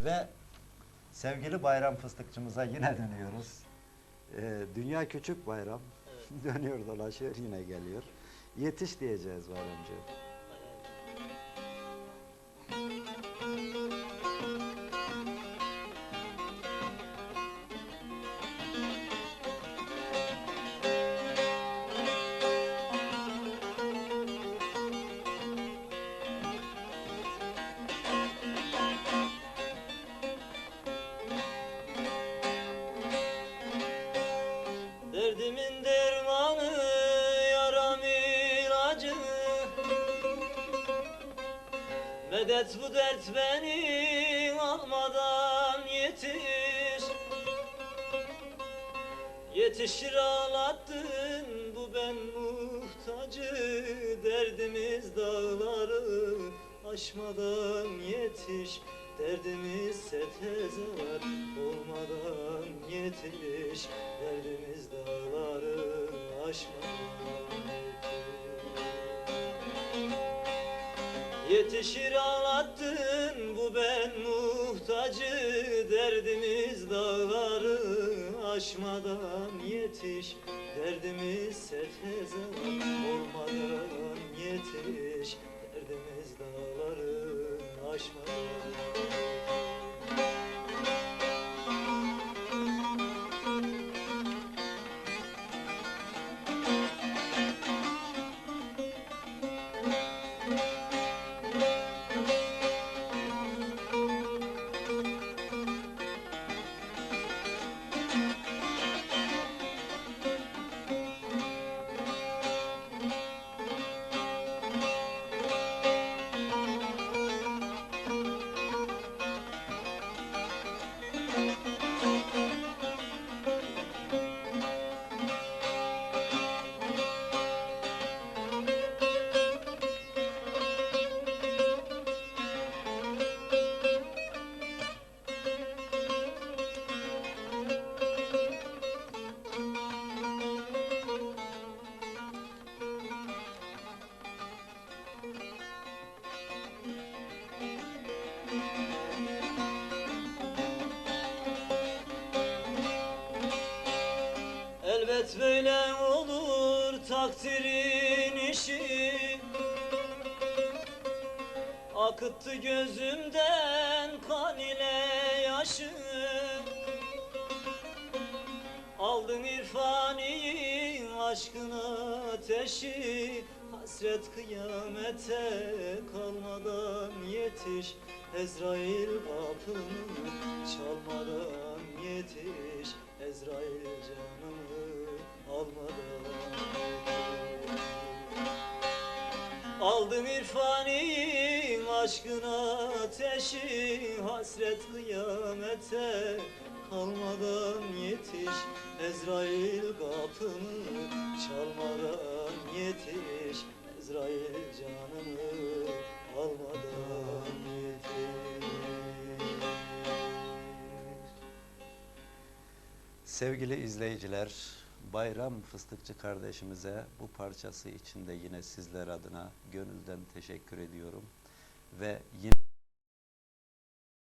Ve sevgili bayram fıstıkçımıza yine dönüyoruz. Ee, Dünya Küçük Bayram. Dönüyor dolaşıyor yine geliyor. Yetiş diyeceğiz bayramcı. Derdimin dermanı yaram ilacı. Medet bu dert beni almadan yetiş Yetişir ağlattın bu ben muhtacı. Derdimiz dağları aşmadan yetiş. Derdimiz setezar olmadan yetiş. Derdimiz dağları yetiş Yetişir ağlattın bu ben muhtacı Derdimiz dağları aşmadan yetiş. Derdimiz setezar olmadan Elbet böyle olur takdirin işi. Akıttı gözümden kan ile yaşı. Aldın irfani aşkın ateşi. Hasret kıyamete kalmadan yetiş. Ezrail kapını çalmadan yetiş Aldın irfani aşkın ateşi Hasret kıyamete kalmadan yetiş. Ezrail kapını çalmadan yetiş. Ezrail canımı almadan yetiş. Sevgili izleyiciler, Bayram Fıstıkçı kardeşimize bu parçası için de yine sizler adına gönülden teşekkür ediyorum. Ve yine